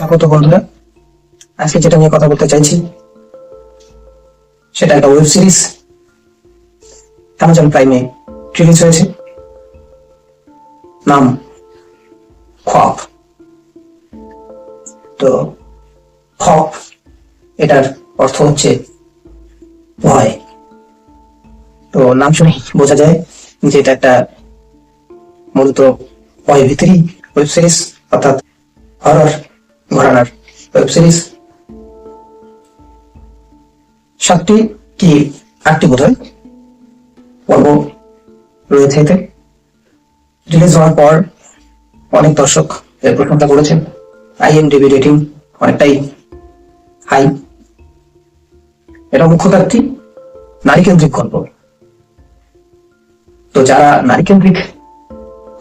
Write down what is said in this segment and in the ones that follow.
স্বাগত বন্ধুরা আজকে যেটা নিয়ে কথা বলতে চাইছি, সেটা একটা ওয়েব সিরিজ অ্যামাজন প্রাইমে রিলিজ হয়েছে। নাম খপ তো খপ এটার অর্থ হচ্ছে ভয়। তো নাম শুনে বোঝা যায় যে এটা একটা মূলত ভয় ভিতরি ওয়েব সিরিজ অর্থাৎ হরর ঘরানার ওয়েব সিরিজ সাতটি কি আটটি বোধ হয় পর্ব রয়েছে এতে। রিলিজ হওয়ার পর অনেক দর্শক এর প্রশংসা করেছেন। আইএমডিবি রেটিং অনেকটাই হাই এটা মুখ্যত একটি নারী কেন্দ্রিক গল্প। তো যারা নারী কেন্দ্রিক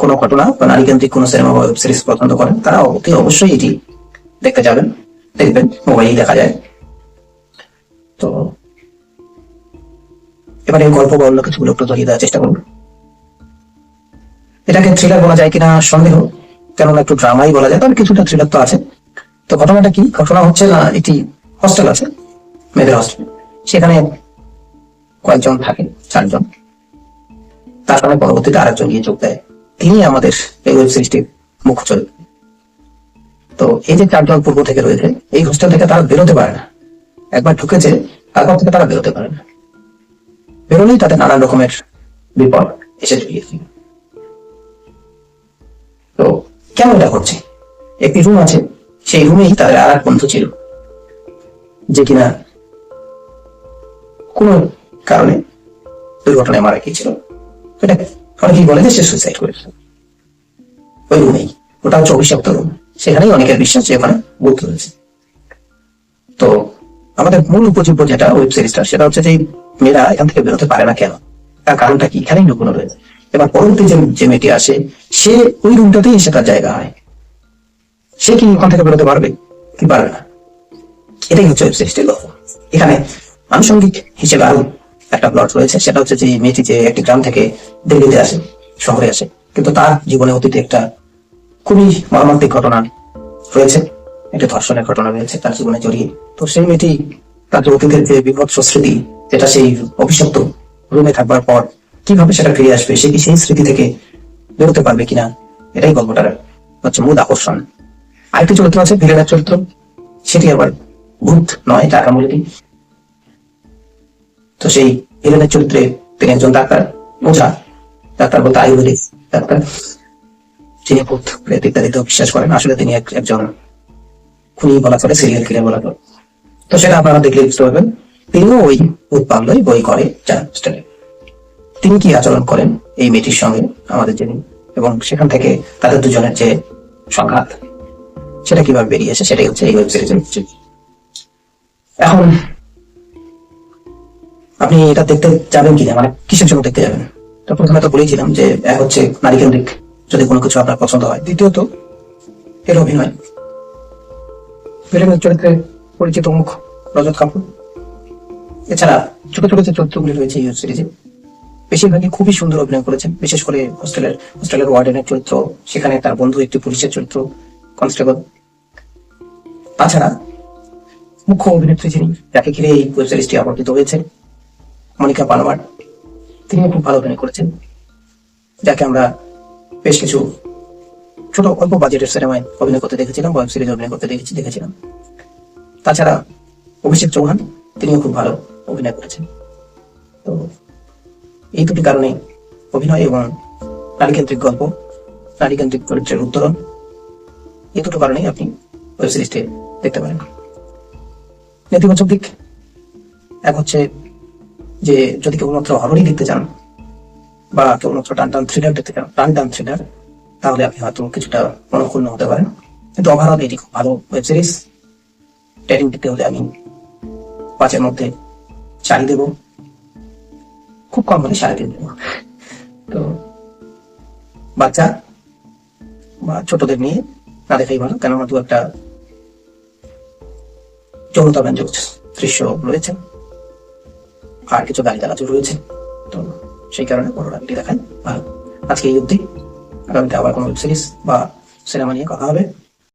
কোনো ঘটনা বা নারী কেন্দ্রিক কোনো সিনেমা বা ওয়েব সিরিজ পছন্দ করেন, তারা অতি অবশ্যই এটি দেখতে যাবেন, দেখবেন, মোবাইলেই দেখা যায়। তো এবারে গল্প বা অন্য কিছুগুলো একটু ধরিয়ে দেওয়ার চেষ্টা করুন এটাকে থ্রিলার বলা যায় কিনা সন্দেহ, কেননা একটু ড্রামাই বলা যায়, তবে কিছুটা থ্রিলার তো আছে। তো ঘটনাটা কি? ঘটনা হচ্ছে না একটি হস্টেল আছে, মেয়েদের হস্টেল সেখানে কয়েকজন থাকে, চারজন। তার সঙ্গে পরবর্তীতে আরেকজন গিয়ে যোগ দেয়। তিনি আমাদের এই ওয়েব সিরিজটির মুখ্য চরিত্র তো এই যে চারজন পূর্ব থেকে রয়েছে, এই হোস্টেল থেকে তারা বেরোতে পারে না। একবার ঢুকেছে, তারপর থেকে তারা বেরোতে পারে না। বেরোলেই তাদের নানান রকমের বিপদ এসে জড়িয়েছে। তো কেন এটা হচ্ছে একটি রুম আছে, সেই রুমেই তাদের আর এক বন্ধু ছিল। যে কিনা কোনো কারণে দুর্ঘটনায় মারা গিয়েছিল। এটা অনেকেই বলে যে সে সুইসাইড করেছে। ওই রুমেই ওটা হচ্ছে অভিশপ্ত রুম সেখানেই অনেকের বিশ্বাস যে ওখানে ভূত রয়েছে। তো আমাদের মূল উপজীব্য যেটা ওয়েব সিরিজটা সেটা হচ্ছে যে মেয়েরা এখান থেকে বেরোতে পারে না কেন? তার কারণটা কি? এখানেই লুকোনো রয়েছে। এবার পরবর্তী যে যে মেয়েটি আসে, সে ওই রুমটাতেই এসে তার জায়গা হয়। সে কি ওখান থেকে বেরোতে পারবে? কি পারবে না? এটাই হচ্ছে ওয়েব সিরিজটির গল্প এখানে আনুষঙ্গিক হিসেবে আরও একটা প্লট রয়েছে, সেটা হচ্ছে যে মেয়েটি যে একটি গ্রাম থেকে দিল্লিতে আসে, শহরে আসে। কিন্তু তার জীবনে অতীতে একটা খুবই মর্মান্তিক ঘটনা রয়েছে। একটা ধর্ষণের ঘটনা রয়েছে, তার জীবনে জড়িয়ে। তো সেই মেয়েটি তার অতীতের যে বিভৎস স্মৃতি, যেটা সেই অভিশপ্ত রুমে থাকবার পর কীভাবে সেটা ফিরে আসবে, সে কি সেই স্মৃতি থেকে বেরোতে পারবে কিনা, এটাই গল্পটার হচ্ছে মূল আকর্ষণ। আরেকটি চরিত্র আছে, ভিলেনের চরিত্র। সেটি আবার ভূত নয় টাকা মূলটি তো সেই ভিলেনের চরিত্রে তিনি একজন ডাক্তার ওঝা ডাক্তার বলতে আয়ুর্বেদিক ডাক্তার। যিনি ভূত প্রেত ইত্যাদিতে বিশ্বাস করেন। আসলে তিনি একজন খুনি বলা চলে সিরিয়াল কিলার বলা চলে। তো সেটা আপনারা দেখলে বুঝতে পারবেন। তিনিও ওই পাগলই বই করে যান হোস্টেলে তিনি কি আচরণ করেন এই মেয়েটির সঙ্গে, আমাদের যিনি এবং সেখান থেকে তাদের দুজনের যে সংঘাত, সেটা কীভাবে বেরিয়ে আসে, সেটাই হচ্ছে এই ওয়েব সিরিজের এখন আপনি এটা দেখতে যাবেন কিনা? মানে কিসের জন্য দেখতে যাবেন? তো প্রথমে তো বলেছিলাম যে, এক হচ্ছে নারী কেন্দ্রিক যদি কোনো কিছু আপনার পছন্দ হয়। দ্বিতীয়ত, এর অভিনয়। ভিলেনের চরিত্রে পরিচিত মুখ রজত কাপুর। এছাড়া ছোট ছোট যে চরিত্রগুলি রয়েছে এই সিরিজে, বেশিরভাগই খুবই সুন্দর অভিনয় করেছেন। বিশেষ করে হোস্টেলের হোস্টেলের ওয়ার্ডেনের চরিত্র, সেখানে তার বন্ধু একটি পুলিশের চরিত্র, কনস্টেবল। তাছাড়া মুখ্য অভিনেত্রী যিনি যাকে ঘিরে এই ওয়েব সিরিজটি আবর্তিত হয়েছে, মনিকা পালোয়ার তিনিও খুব ভালো অভিনয় করেছেন, যাকে আমরা বেশ কিছু ছোট অল্প বাজেটের সিনেমায় অভিনয় করতে দেখেছিলাম ওয়েব সিরিজ অভিনয় করতে দেখেছি, দেখেছিলাম। তাছাড়া অভিষেক চৌহান, তিনিও খুব ভালো অভিনয় করেছেন। তো এই দুটি কারণে অভিনয় এবং নারীকেন্দ্রিক গল্প, নারীকেন্দ্রিক চরিত্রের উত্তরণ এই দুটো কারণেই আপনি ওয়েব সিরিজটি দেখতে পারেন। নেতিবাচক দিক, এক হচ্ছে যে যদি কেবলমাত্র হররই দেখতে চান বা কেবলমাত্র টান টান থ্রিলার দেখতে চান টান টান থ্রিলার তাহলে আপনি হয়তো কিছুটা মনক্ষুণ্ণ হতে পারেন। কিন্তু ওভারঅল এটি খুব ভালো ওয়েব সিরিজ রেটিং দিতে হলে আমি পাঁচের মধ্যে চারি দেবো। খুব কম হলে সাড়ে তিন দেবো। তো বাচ্চা বা ছোটদের নিয়ে না দেখাই ভালো, কেননা দু একটা যৌনতা ব্যঞ্জক দৃশ্য রয়েছে। আর কিছু গাড়ি চালাচল রয়েছে। তো সেই কারণে বড় রাগটি দেখেন। ভালো। আজকে এই অবধি। আগামীতে আবার কোনো ওয়েব সিরিজ বা সিনেমা নিয়ে কথা হবে।